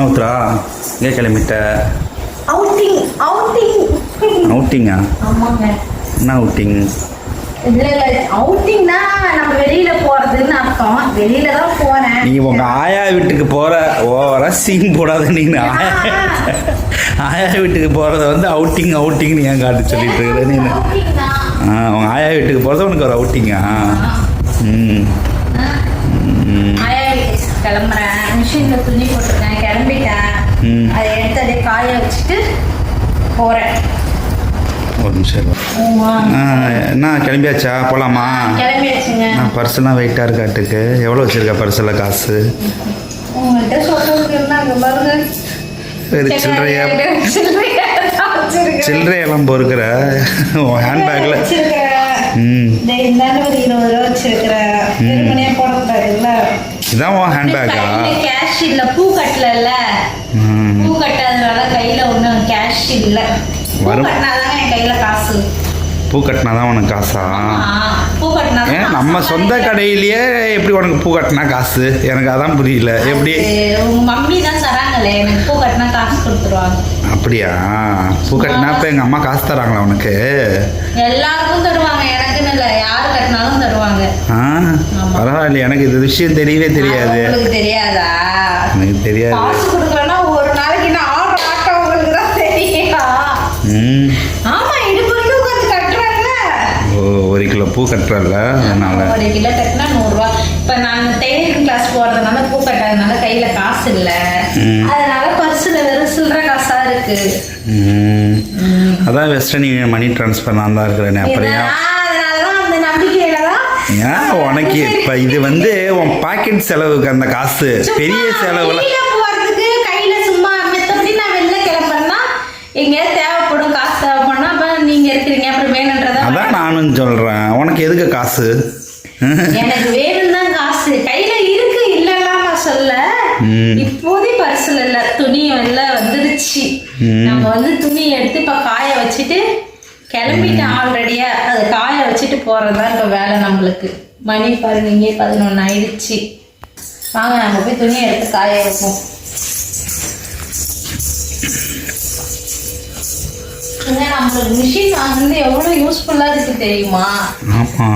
ஊத்துறா எங்கே கிளம்பிட்ட. Outing outing அவுட்டிங்கா ஆமாங்க. என்ன அவுட்டிங் இல்ல இல்ல அவுட்டிங்னா நம்ம வெளியில போறதுன்னு அர்த்தம். வெளியில தான் போறேன். நீ உங்க ஆயா வீட்டுக்கு போற ஓவரா சீன் போடாத நீ. ஆயா ஆயா வீட்டுக்கு போறத வந்து அவுட்டிங் அவுட்டிங் நீ ஏன் காட்டு சொல்லிட்டு இருக்கிற நீ? உங்க ஆயா வீட்டுக்கு போறது உனக்கு ஒரு அவுட்டிங்கா ம். கிளம்புறேன். மிஷின்ல துணி போட்டிருக்கேன் கிளம்பிட்டேன். ம். அதை எடுத்து அப்படியே காய வச்சுட்டு போறேன். ஒரு நிமிஷம் என்ன கிளம்பியாச்சா? கிளம்பியாச்சுங்க. நான் பர்செல்லாம் வெயிட்டாக இருக்காட்டுக்கு. எவ்வளோ வச்சிருக்க பர்செல்லாம் காசு? உங்கள்கிட்ட இருந்தாங்க பாருங்க. சில்லறையா. சில்லறையெல்லாம் பொறுக்கிற? ஹேண்ட்பேக்கில். ம். இருபது ரூபா வச்சிருக்கிறேன். வெறுமனே போடக்கூடாதுல்ல இதான் உன் ஹேண்ட்பேக்கா கையில கேஷ் இல்ல பூ கட்டல ம் பூ கட்டாதனால கையில ஒண்ணும் கேஷ் இல்ல. வரும். என் கையில காசு. பூ கட்டினா தான் உனக்கு காசா? பூ காசு. நம்ம சொந்த கடையிலேயே எப்படி உனக்கு பூ கட்டினா காசு? எனக்கு அதான் புரியல. எப்படி? உங்க மம்மி தான் தராங்களே. எனக்கு பூ கட்டினா காசு கொடுத்துருவாங்க. அப்படியா? பூ கட்டினா இப்போ எங்கள் அம்மா காசு தராங்களா உனக்கு? எல்லாருக்கும் தருவாங்க. யாரு கட்டினாலும் தருவாங்க. பரவாயில்ல எனக்கு இது விஷயம் தெரியவே தெரியாது. தெரியாதா? எனக்கு தெரியாது. காசு கொடுக்கலன்னா ஒரு நாளைக்கு நான் உங்களுக்கு தான் தெரியும்? ம். ஆமா இடுப்பு வரைக்கும் உட்காந்து கட்டுறாங்க ஓ ஒரு கிலோ பூ கட்டுறல அதனால. ஒரு கிலோ கட்டினா நூறுரூவா இப்போ நான் டெய்லரிங் கிளாஸ் போகிறதுனால பூ கட்டாதனால கையில் காசு இல்லை. அதனால பர்ஸில் வெறும் சில்லற காசா இருக்கு. அதான் வெஸ்டர்ன் யூனியன் மணி ட்ரான்ஸ்ஃபர் நான் தான் இருக்கிறேன் அப்புறம் ஏன் உனக்கு இப்போ இது வந்து உன் பாக்கெட் செலவுக்கு அந்த காசு? பெரிய செலவுல போறதுக்கு கையில சும்மா மித்தபடி நான் வெளில கிளம்புறேன்னா எங்கேயாவது தேவைப்படும் காசு தேவைப்படும்னா அப்ப நீங்க இருக்கிறீங்க அப்புறம் வேணுன்றதா அதான் நானும் சொல்கிறேன் உனக்கு எதுக்கு காசு? எனக்கு வேணும் தான் காசு. கையில இருக்கு இல்லலாம் நான் சொல்ல. இப்போதே பர்சல் இல்ல துணி எல்லாம் வந்துருச்சு. நம்ம வந்து துணி எடுத்து இப்ப காய வச்சுட்டு கிளம்பிட்டேன் ஆல்ரெடியா அது காய வச்சுட்டு போறதுதான் இப்ப வேலை நம்மளுக்கு. மணி பாருங்க இங்கே பதினொன்னு ஆயிடுச்சு. வாங்க நம்ம போய் துணி எடுத்து காய வைப்போம். நம்மளுக்கு மிஷின் வாங்குறது எவ்வளவு யூஸ்ஃபுல்லா இருக்கு தெரியுமா?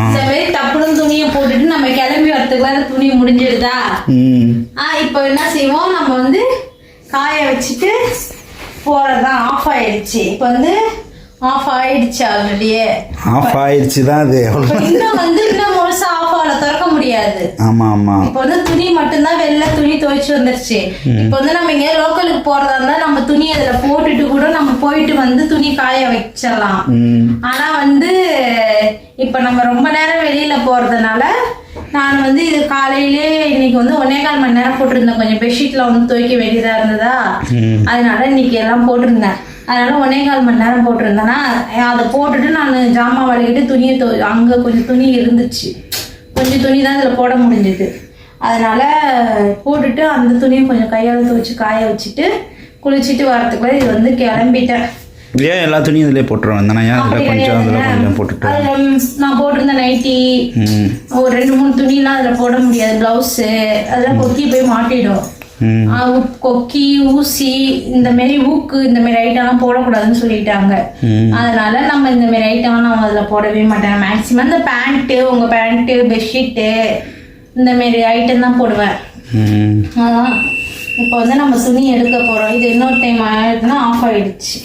இந்த மாதிரி டப்புனு துணியை போட்டுட்டு நம்ம கிளம்பி வரதுக்குள்ள துணி முடிஞ்சிடுதா? ஆ இப்போ என்ன செய்வோம்? நம்ம வந்து காய வச்சுட்டு போறதுதான் ஆஃப் ஆயிடுச்சு. இப்போ வந்து ஆஃப் ஆயிடுச்சு ஆல்ரெடியே ஆஃப் ஆயிடுச்சு தான் அது இன்னும் வந்து இன்னும் முழுசா ஆஃப் ஆகல திறக்க முடியாது. ஆமாம் ஆமாம் இப்போ வந்து துணி மட்டும்தான் வெளில துணி துவைச்சு வந்துருச்சு. இப்போ வந்து நம்ம எங்கேயா லோக்கலுக்கு போறதா இருந்தா நம்ம துணி அதுல போட்டுட்டு கூட நம்ம போயிட்டு வந்து துணி காய வச்சிடலாம். ஆனா வந்து இப்ப நம்ம ரொம்ப நேரம் வெளியில போறதுனால நான் வந்து இது காலையிலே இன்னைக்கு வந்து ஒன்னே கால் மணி நேரம் போட்டிருந்தேன். கொஞ்சம் பெட்ஷீட்ல வந்து துவைக்க வேண்டியதா இருந்ததா. அதனால இன்னைக்கு எல்லாம் போட்டிருந்தேன். அதனால ஒன்னே கால் மணி நேரம் போட்டிருந்தேன்னா அதை போட்டுட்டு நான் ஜாமான் வலிக்கிட்டு துணியை துவ அங்க கொஞ்சம் துணி இருந்துச்சு. கொஞ்சம் துணி தான் இதுல போட முடிஞ்சது. அதனால போட்டுட்டு அந்த துணியை கொஞ்சம் கையால துவைச்சு காய வச்சுட்டு குளிச்சுட்டு வரதுக்குள்ள இது வந்து கிளம்பிட்டேன். ஏன் எல்லா துணியும் இதிலே போட்டுருவேன் தானே? ஏன் கொஞ்சம் அதில். கொஞ்சம் போட்டுட்டு? நான் போட்டிருந்த நைட்டி ஒரு ரெண்டு மூணு துணிலாம் அதுல போட முடியாது. பிளவுஸு அதெல்லாம் கொக்கி போய் மாட்டிடும். கொக்கி ஊசி இந்த மாதிரி ஊக்கு இந்த மாதிரி ஐட்டம்லாம் போடக்கூடாதுன்னு சொல்லிட்டாங்க. அதனால நம்ம இந்த மாதிரி ஐட்டம்லாம் நான் அதுல போடவே மாட்டேன். மேக்ஸிமம் இந்த பேண்ட்டு உங்க பேண்ட்டு பெட்ஷீட்டு இந்த மாதிரி ஐட்டம் தான் போடுவேன். இப்போ வந்து நம்ம துணி எடுக்க போறோம். இது இன்னொரு டைம் ஆயிடுச்சுன்னா ஆஃப் ஆயிடுச்சு.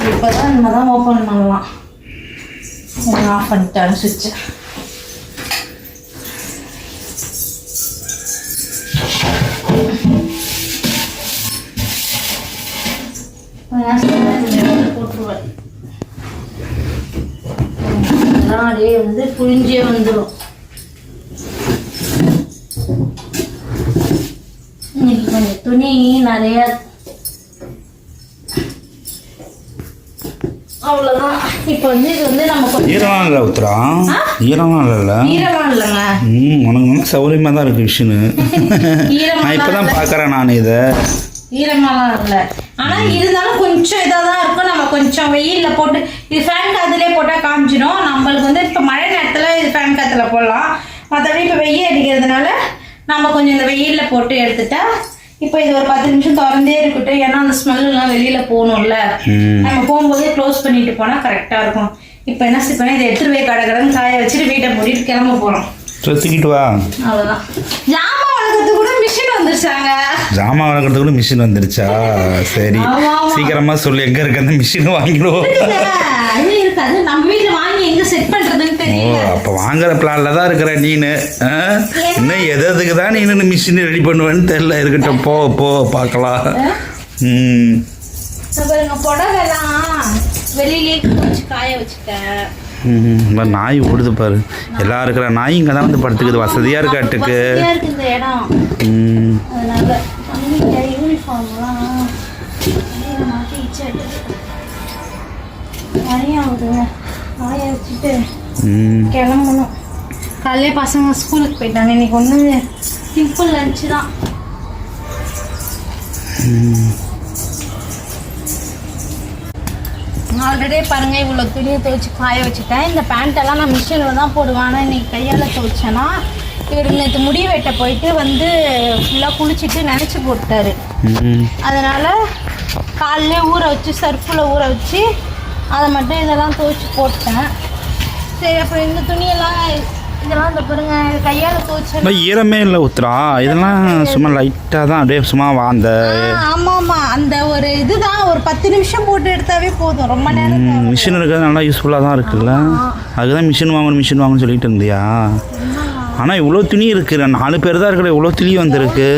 இப்போதான் நம்ம தான் ஓப்பன் பண்ணலாம் ஆஃப் பண்ணிட்டாங்க சுவிட்சு போட்டுருவேன். அதெல்லாம் வந்து புழிஞ்சே வந்துடும் இன்னைக்கு கொஞ்சம் துணி நிறையா அவ்வளோதான் இப்போ வந்து இது வந்து நம்ம கொஞ்சம் ஈரம்லாம் இல்லை உத்தரா ஈரம்லாம் இல்லைல்ல இல்லைங்க ம் உனக்கு நல்லா தான் இருக்கு விஷயன்னு நான் இப்போ தான் பார்க்குறேன் நான் இதை. ஈரமாலாம் இல்லை. ஆனா இருந்தாலும் கொஞ்சம் இதாக தான் இருக்கும். நம்ம கொஞ்சம் வெயில்ல போட்டு இது ஃபேன் காத்துலேயே போட்டால் காமிச்சிடும் நம்மளுக்கு வந்து இப்போ மழை நேரத்தில் இது ஃபேன் காத்துல போடலாம். மற்றபடி இப்போ வெயில் அடிக்கிறதுனால நம்ம கொஞ்சம் இந்த வெயில்ல போட்டு எடுத்துட்டா இப்போ இது ஒரு பத்து நிமிஷம் திறந்தே இருக்கட்டும். ஏன்னா அந்த ஸ்மெல் எல்லாம் வெளியில போகணும்ல. நம்ம போகும்போதே க்ளோஸ் பண்ணிட்டு போனா கரெக்டா இருக்கும். இப்போ என்ன செய்யணும் இதை எடுத்துட்டு போய் கடை கடன் காய வச்சுட்டு வீட்டை மூடிட்டு கிளம்ப போறோம். தூக்கிட்டு வா. அவ்வளவுதான். ஜாமான் வளர்க்கறதுக்கு கூட மிஷின் வந்துருச்சாங்க. ஜாமான் வளர்க்குறதுக்கு கூட மிஷின் வந்துருச்சா? சரி. சீக்கிரமா சொல்லு எங்க இருக்கு அந்த மிஷின் வாங்கிடுவோம் இருக்காது நம்ம வீட்டுல வாங்கி எங்க செட் பண்றதுன்னு ஓ தெரியல அப்போ வாங்குற பிளான்ல தான் இருக்கிற நீனு? இன்னும் எது எதுக்கு தான் நீனு மிஷின் ரெடி பண்ணுவேன்னு தெரியல. இருக்கட்டும் போ போ பார்க்கலாம். ம். புடவைலாம் காய வச்சுட்டேன் இந்த நாய் ஓடுது பாரு. எல்லாம் இருக்கிற நாய் இங்கே தான் வந்து படுத்துக்குது. வசதியாக இருக்காட்டுக்கு. ம். கிளம்பணும். காலையிலே பசங்க ஸ்கூலுக்கு போயிட்டாங்க. இன்னைக்கு ஒன்று சிம்பிள் லஞ்சு தான். ஆல்ரெடி பாருங்க இவ்வளோ துணியை துவைச்சு காய வச்சுட்டேன். இந்த பேண்ட் எல்லாம் நான் மிஷினில் தான் போடுவேன். ஆனால் இன்னைக்கு கையால் துவைச்சேன்னா இவர் நேற்று முடி வெட்ட போயிட்டு வந்து ஃபுல்லாக குளிச்சுட்டு நினச்சி போட்டாரு. அதனால் காலையிலே ஊற வச்சு சர்ஃபில் ஊற வச்சு அதை மட்டும் இதெல்லாம் துவைச்சி போட்டேன் சரி அப்புறம் இந்த துணியெல்லாம் இதெல்லாம் இந்த பாருங்க கையால் துவைச்சேன் ஈரமே இல்லை உத்ரா இதெல்லாம் சும்மா லைட்டாக தான் அப்படியே சும்மா அந்த ஆமாம் ஆமாம் அந்த ஒரு இதுதான் ஒரு பத்து நிமிஷம் போட்டு எடுத்தாவே போதும். ரொம்ப நேரம். மிஷின் இருக்கிறது நல்லா யூஸ்ஃபுல்லாக தான் இருக்குல்ல. அதுதான் மிஷின் வாங்கணும் மிஷின் வாங்கணும்னு சொல்லிட்டு இருந்தியா? ஆனால் இவ்வளோ துணி இருக்கு. நாலு பேர் தான் இருக்கிற இவ்வளோ துணி வந்திருக்கு.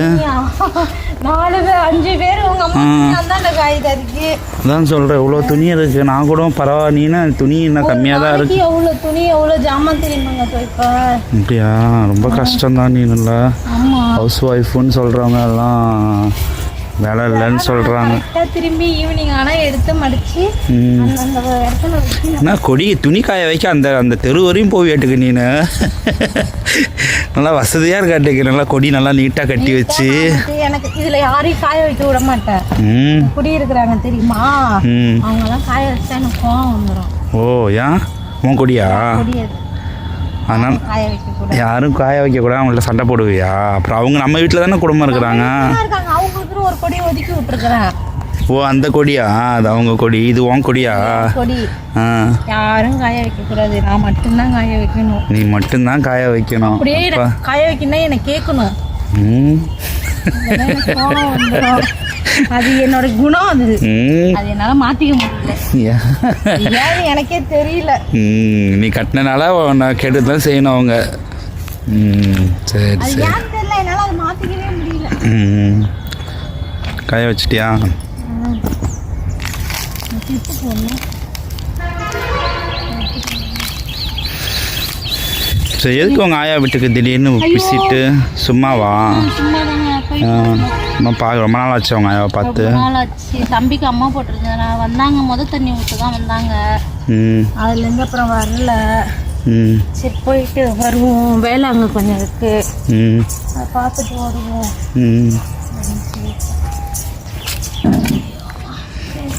நாலு பேர் அஞ்சு பேர் உங்க அம்மா தான் காயுது அதுக்கு. அதான் சொல்கிறேன் இவ்வளோ துணி இருக்கு நான் கூட பரவாயில்ல நீனா? துணி இன்னும் கம்மியாக தான் இருக்கு. எவ்வளோ துணி எவ்வளோ ஜாமான் தெரியுமாங்க துவைப்பேன் அப்படியா? ரொம்ப கஷ்டம்தான் நீ நல்லா ஹவுஸ் ஒய்ஃப்னு சொல்கிறவங்க எல்லாம் வேலை இல்லைன்னு சொல்கிறாங்க திரும்பி ஈவினிங் ஆனால் எடுத்து மடிச்சு என்ன கொடி துணி காய வைக்க அந்த அந்த தெரு வரையும் போய் வேட்டுக்கு நீனு. நல்லா வசதியாக இருக்காட்டுக்கு நல்லா கொடி நல்லா நீட்டாக கட்டி வச்சு. எனக்கு இதுல யாரையும் காய வைக்க விட மாட்டேன். குடி இருக்கிறாங்க தெரியுமா? ம். அவங்க தான் காய வச்சா எனக்கு கோவம் வந்துடும் ஓ ஏன் உன் கொடியா? முடியாது கூட யாரும் காய வைக்கக்கூடாது அவங்கள்ட்ட சண்டை போடுவியா? அப்புறம் அவங்க நம்ம வீட்டில் தானே குடும்பம் இருக்கிறாங்க? ஒரு கொடி ஒதுக்கி விட்டுருக்குறேன் ஓ அந்த கொடியா? அது அவங்க கொடி. இது உன் கொடியா? கொடி. யாரும் காய வைக்க கூடாது நான் மட்டும்தான் காய வைக்கணும் நீ மட்டும்தான் காய வைக்கணும் அப்படியே காய வைக்கணும்னா எனக்கு கேட்கணும். ம். அது என்னோட குணம் அது. ம். அது என்னால மாத்திக்க முடியல. எனக்கே தெரியல. ம், நீ கட்டினனால உன்னை கெடுத்து தான் செய்யணும் அவங்க. ம் சரி சரி. காய வச்சிட்டியா? சரி எதுக்கு உங்கள் ஆயா வீட்டுக்கு திடீர்னு விசிட்டு சும்மாவா? நம்ம பார்க்க ரொம்ப நாள் ஆச்சு அவங்க பார்த்து. ரொம்ப நாள் ஆச்சு தம்பிக்கு அம்மா போட்டிருந்தேன் வந்தாங்க. முத தண்ணி ஊற்ற தான் வந்தாங்க. ம். அதுலேருந்து அப்புறம் வரல. ம். சரி போயிட்டு வருவோம். வேலை அங்கே கொஞ்சம் இருக்கு. பார்த்துட்டு வருவோம்.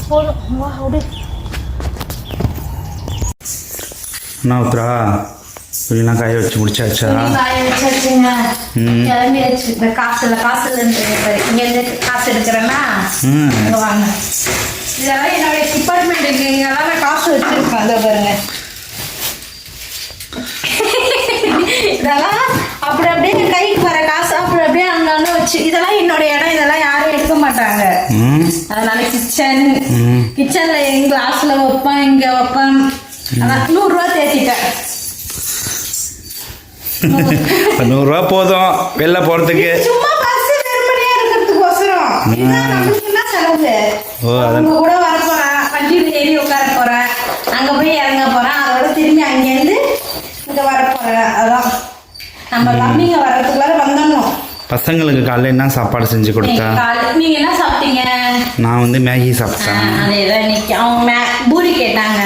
போதும். வா விடு. என்ன துணிலாம் காய வச்சு முடிச்சாச்சா? காய வச்சாச்சுங்க. கிளம்பியாச்சு இந்த காசு இல்லை காசு இல்லைன்னு இங்கே இருந்து காசு எடுக்கிறேன்னா வாங்க. இதெல்லாம் என்னுடைய டிபார்ட்மெண்ட் இங்கெல்லாம் நான் காசு வச்சிருக்கேன் அதை பாருங்க. இதெல்லாம் அப்படி அப்படியே கைக்கு வர காசு அப்படி அப்படியே அங்கங்க வச்சு இதெல்லாம் என்னோட இடம். இதெல்லாம் யாரும் எடுக்க மாட்டாங்க. அதனால கிச்சன் கிச்சன்ல எங்க கிளாஸ்ல வைப்பேன் இங்க வைப்பேன். அதான் நூறுரூவா தேத்திட்டேன். நூறுரூவா போதும். வெளில போகிறதுக்கு செலவு. ஓ, அதான். கூட வர போறேன் வண்டியில ஏறி உட்கார போறேன் அங்க போய் இறங்க போறேன் அதோட திரும்பி அங்கேருந்து இங்க வர போறேன் அதான். நம்ம தம்பிங்க வர்றதுக்குள்ளார வந்துடணும் பசங்களுக்கு காலைல என்ன சாப்பாடு செஞ்சு கொடுத்தா? நீங்க என்ன சாப்பிட்டீங்க? நான் வந்து மேகி சாப்பிட்டேன். அதேதான் இன்னைக்கு. அவங்க பூரி கேட்டாங்க.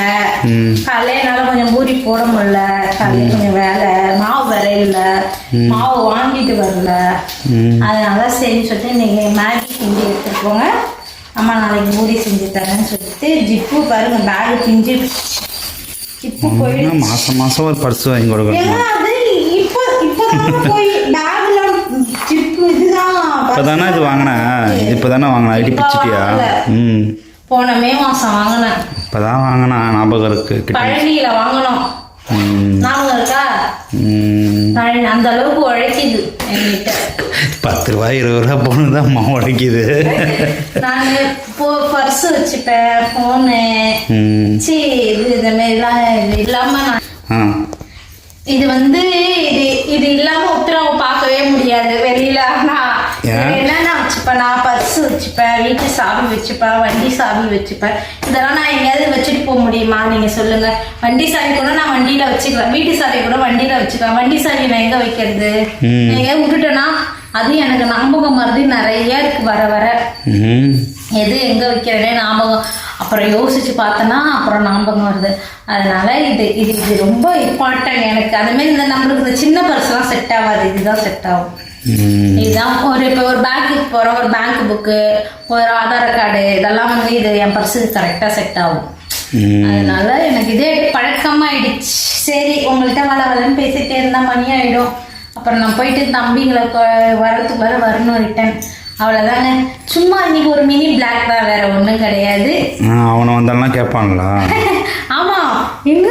காலையில என்னால கொஞ்சம் பூரி போட முடியல. காலையில கொஞ்சம் வேலை. இல்ல மாவு வாங்கிட்டு வரல. அதனால சரி சொல்லிட்டு இன்னைக்கு மேகி செஞ்சு எடுத்துட்டு போங்க. அம்மா நாளைக்கு பூரி செஞ்சு தரேன்னு சொல்லிட்டு ஜிப்பு பாருங்க பேக் பிஞ்சு ஜிப்பு போயிடுச்சு. மாதம் மாதம் ஒரு பர்ஸ் வாங்கி கொடுக்கணும் அது இப்போ இப்போதான் போய் பேக்ல ஜிப்பு இதுதான். இப்பதானே இது வாங்கின? இப்பதானே வாங்கின? ஐடி பிச்சிட்டியா. ம். போன மே மாசம் வாங்கினேன் இப்பதான் வாங்கினா ஞாபகம் இருக்கு பழனியில வாங்கினோம். ம், ஞாபகம் இருக்கா? ம். அந்த அளவுக்கு உழைக்குது என்கிட்ட பத்து ரூபாய் இருபது ரூபா போன தான் அம்மா உடைக்குது நான் போ பர்ஸ் வச்சுப்பேன் ஃபோனு ம். சி இது இந்த மாதிரிலாம் இல்லாம நான் இது வந்து இது இது இல்லாம உத்தரவு பார்க்கவே முடியாது. வெளியில ஆனா வச்சுப்பேன் நான் பர்ஸ் வச்சுப்பேன் வீட்டு சாவி வச்சுப்பேன் வண்டி சாவி வச்சுப்பேன். இதெல்லாம் நான் எங்கேயாவது வச்சுட்டு போக முடியுமா? நீங்க சொல்லுங்க. வண்டி சாவி கூட நான் வண்டியில வச்சுக்கலாம் வீட்டு சாவி கூட வண்டியில வச்சுக்கலாம் வண்டி சாவி நான் எங்க வைக்கிறது? ம். எங்க விட்டுட்டேன்னா அது எனக்கு ஞாபகம் மருதி நிறைய இருக்கு வர வர. எது எங்க வைக்கிறேனே ஞாபகம். அப்புறம் யோசிச்சு பார்த்தேன்னா அப்புறம் ஞாபகம் வருது. அதனால இது இது இது ரொம்ப இம்பார்ட்டன்ட் எனக்கு. அதுமாரி இந்த நம்மளுக்கு இந்த சின்ன பர்ஸ்லாம் செட் ஆகாது. இதுதான் செட் ஆகும். இதுதான் ஒரு இப்போ ஒரு பேங்க்குக்கு போகிறோம் ஒரு பேங்க் புக்கு ஒரு ஆதார் கார்டு இதெல்லாம் வந்து இது என் பர்ஸுக்கு கரெக்டாக செட் ஆகும். அதனால எனக்கு இதே பழக்கமாயிடுச்சு. சரி உங்கள்கிட்ட வள வளன்னு பேசிட்டே இருந்தா மணி ஆயிடும். அப்புறம் நான் போயிட்டு தம்பிங்களை கொ- வரதுக்கு வர வரணும் ரிட்டன் அவ்வளோதாங்க சும்மா இன்னைக்கு ஒரு மினி பிளாக் தான் வேற ஒன்றும் கிடையாது. அவனை வந்தாலாம் கேட்பான்ல. ஆமா எங்க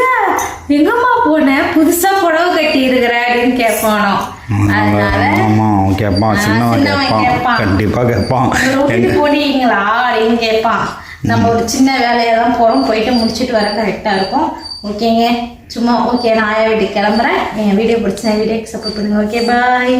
எங்கம்மா போன புதுசா புடவை கட்டி இருக்கிற அப்படின்னு கேட்பானோ? அதனால ஆமா அவன் கேட்பான். சின்னவன் கேட்பான். போனீங்களா அப்படின்னு கேட்பான். நம்ம ஒரு சின்ன வேலையெல்லாம் போகிறோம் போயிட்டு முடிச்சுட்டு வர கரெக்டாக இருக்கும். ஓகேங்க. சும்மா ஓகே நான் ஆயா வீட்டுக்கு கிளம்புறேன். என் வீடியோ பிடிச்ச வீடியோக்கு சப்போர்ட் பண்ணுங்க. Okay bye